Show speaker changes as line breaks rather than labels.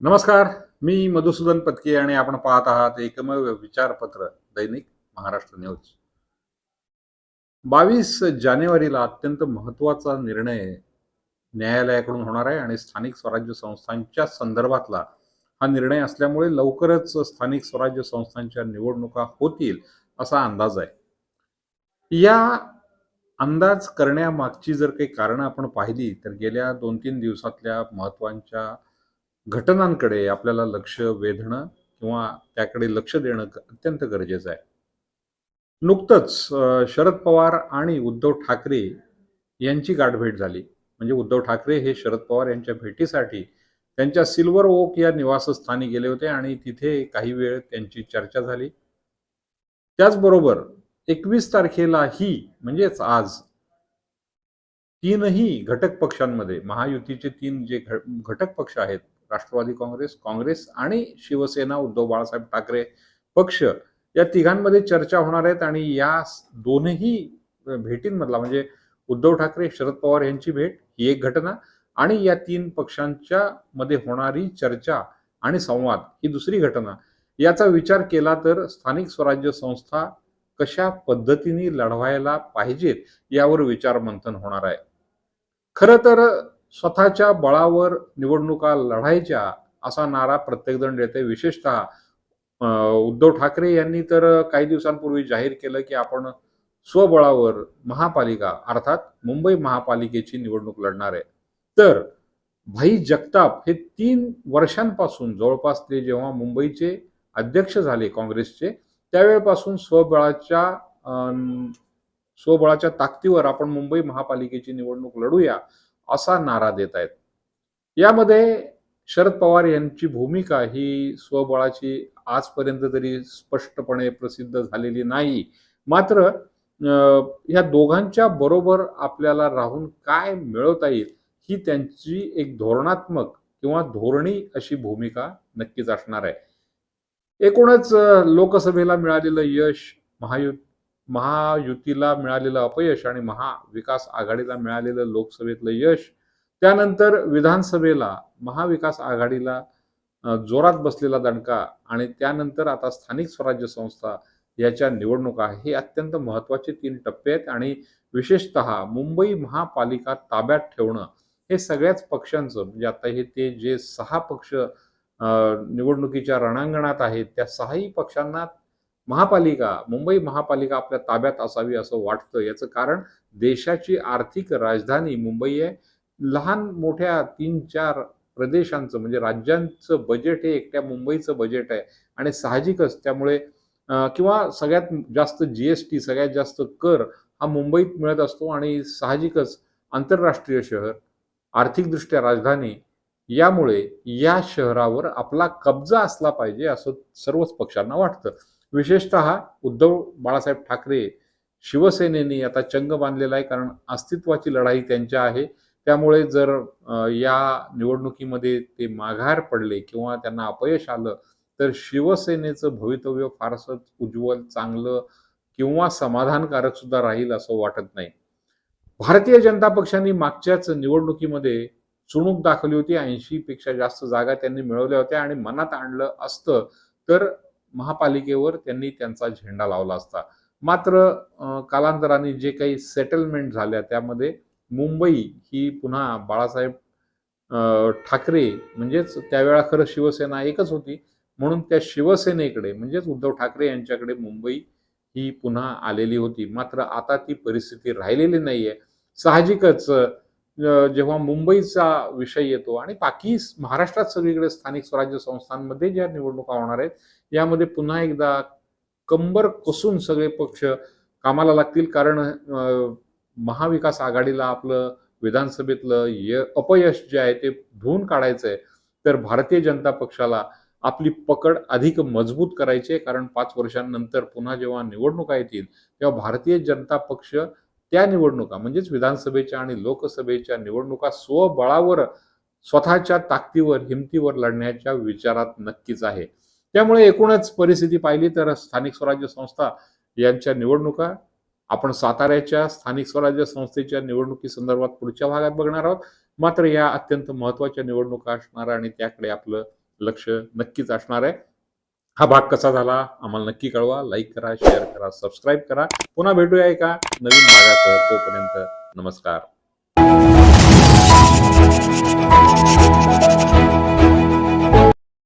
नमस्कार मी मधुसूदन पत्के आणि आपण पाहत आहात एकमेव विचारपत्र दैनिक महाराष्ट्र न्यूज. बावीस जानेवारीला अत्यंत महत्त्वाचा निर्णय न्यायालयाकडून होणार आहे आणि स्थानिक स्वराज्य संस्थांच्या संदर्भातला हा निर्णय असल्यामुळे लवकरच स्थानिक स्वराज्य संस्थांच्या निवडणुका होतील असा अंदाज आहे. या अंदाज करण्यामागची जर काही कारणं आपण पाहिली तर गेल्या दोन तीन दिवसातल्या महत्त्वाच्या घटनांकडे आपल्याला लक्ष वेधणं किंवा त्याकडे लक्ष देणं अत्यंत गरजेचं आहे. नुकतंच शरद पवार आणि उद्धव ठाकरे यांची गाठभेट झाली. म्हणजे उद्धव ठाकरे हे शरद पवार यांच्या भेटीसाठी त्यांच्या सिल्वर ओक या निवासस्थानी गेले होते आणि तिथे काही वेळ त्यांची चर्चा झाली. त्याचबरोबर एकवीस तारखेलाही म्हणजेच आज तीनही घटक पक्षांमध्ये महायुतीचे तीन जे घटक पक्ष आहेत राष्ट्रवादी काँग्रेस काँग्रेस आणि शिवसेना उद्धव बाळासाहेब ठाकरे पक्ष या तिघांमध्ये चर्चा होणार आहेत आणि या दोनही भेटींमधला म्हणजे उद्धव ठाकरे शरद पवार यांची भेट ही एक घटना आणि या तीन पक्षांच्या मध्ये होणारी चर्चा आणि संवाद ही दुसरी घटना. याचा विचार केला तर स्थानिक स्वराज्य संस्था कशा पद्धतीने लढवायला पाहिजेत यावर विचार मंथन होणार आहे. खरं तर स्वतःच्या बळावर निवडणुका लढायच्या असा नारा प्रत्येकजण देते विशेषतः अं, उद्धव ठाकरे यांनी तर काही दिवसांपूर्वी जाहीर केलं की आपण स्वबळावर महापालिका अर्थात मुंबई महापालिकेची निवडणूक लढणार आहे. तर भाई जगताप हे तीन वर्षांपासून जवळपास ते जेव्हा मुंबईचे अध्यक्ष झाले काँग्रेसचे त्यावेळेपासून स्वबळाच्या अं, स्वबळाच्या ताकदीवर आपण मुंबई महापालिकेची निवडणूक लढूया. असा नारा देत आहेत. यामध्ये शरद पवार यांची भूमिका ही स्वबळाची आजपर्यंत तरी स्पष्टपणे प्रसिद्ध झालेली नाही. मात्र ह्या दोघांच्या बरोबर आपल्याला राहून काय मिळवता येईल ही त्यांची एक धोरणात्मक किंवा धोरणी अशी भूमिका नक्कीच असणार आहे. एकूणच लोकसभेला मिळालेलं यश महायु महायुतीला मिळालेलं अपयश आणि महाविकास आघाडीला मिळालेलं लोकसभेतलं यश त्यानंतर विधानसभेला महाविकास आघाडीला जोरात बसलेला दणका आणि त्यानंतर आता स्थानिक स्वराज्य संस्था याच्या निवडणुका हे अत्यंत महत्त्वाचे तीन टप्पे आहेत आणि विशेषतः मुंबई महापालिका ताब्यात ठेवणं हे सगळ्याच पक्षांचं म्हणजे आता हे ते जे सहा पक्ष निवडणुकीच्या रणांगणात आहेत त्या सहाही पक्षांना महापालिका मुंबई महापालिका आपल्या ताब्यात असावी असं वाटतं. याचं कारण देशाची आर्थिक राजधानी मुंबई आहे. लहान मोठ्या तीन चार प्रदेशांचं म्हणजे राज्यांचं बजेट हे एकट्या मुंबईचं बजेट आहे आणि साहजिकच त्यामुळे किंवा सगळ्यात जास्त जीएसटी सगळ्यात जास्त कर हा मुंबईत मिळत असतो आणि साहजिकच आंतरराष्ट्रीय शहर आर्थिकदृष्ट्या राजधानी यामुळे या शहरावर आपला कब्जा असला पाहिजे असं सर्वच पक्षांना वाटतं. विशेषतः उद्धव बाळासाहेब ठाकरे शिवसेनेने आता चंग बांधलेला आहे कारण अस्तित्वाची लढाई त्यांच्या आहे. त्यामुळे जर या निवडणुकीमध्ये ते माघार पडले किंवा त्यांना अपयश आलं तर शिवसेनेचं भवितव्य फारसं उज्ज्वल चांगलं किंवा समाधानकारक सुद्धा राहील असं वाटत नाही. भारतीय जनता पक्षाने मागच्याच निवडणुकीमध्ये चुणूक दाखवली होती. ऐंशी पेक्षा जास्त जागा त्यांनी मिळवल्या होत्या आणि मनात आणलं असतं. तर महापालिकेवर त्यांनी त्यांचा झेंडा लावला असता. मात्र कालांतराने जे काही सेटलमेंट झाल्या त्यामध्ये मुंबई ही पुन्हा बाळासाहेब ठाकरे म्हणजेच त्यावेळा खरं शिवसेना एकच होती. म्हणून त्या शिवसेनेकडे म्हणजेच उद्धव ठाकरे यांच्याकडे मुंबई ही पुन्हा आलेली होती. मात्र आता ती परिस्थिती राहिलेली नाहीये. साहजिकच जेव्हा मुंबईचा विषय येतो आणि बाकी महाराष्ट्रात सगळीकडे स्थानिक स्वराज्य संस्थांमध्ये ज्या निवडणुका होणार आहेत यामध्ये पुन्हा एकदा कंबर कसून सगळे पक्ष कामाला लागतील. कारण महाविकास आघाडीला आपलं विधानसभेतलं य अपयश जे आहे ते धुवून काढायचं आहे तर भारतीय जनता पक्षाला आपली पकड अधिक मजबूत करायची आहे. कारण पाच वर्षांनंतर पुन्हा जेव्हा निवडणुका येतील तेव्हा भारतीय जनता पक्ष त्या निवडणुका म्हणजेच विधानसभेच्या आणि लोकसभेच्या निवडणुका स्वबळावर स्वतःच्या ताकदीवर हिमतीवर लढण्याच्या विचारात नक्कीच आहे. त्यामुळे एकूणच परिस्थिती पाहिली तर स्थानिक स्वराज्य संस्था यांच्या निवडणुका आपण साताऱ्याच्या स्थानिक स्वराज्य संस्थेच्या निवडणुकी संदर्भात पुढच्या भागात बघणार आहोत. मात्र या अत्यंत महत्त्वाच्या निवडणुका असणार आणि त्याकडे आपलं लक्ष नक्कीच असणार आहे. हा भाग कसा झाला आम्हाला नक्की कळवा. लाईक करा शेअर करा सबस्क्राईब करा. पुन्हा भेटूया एका नवीन भागासह. तोपर्यंत नमस्कार.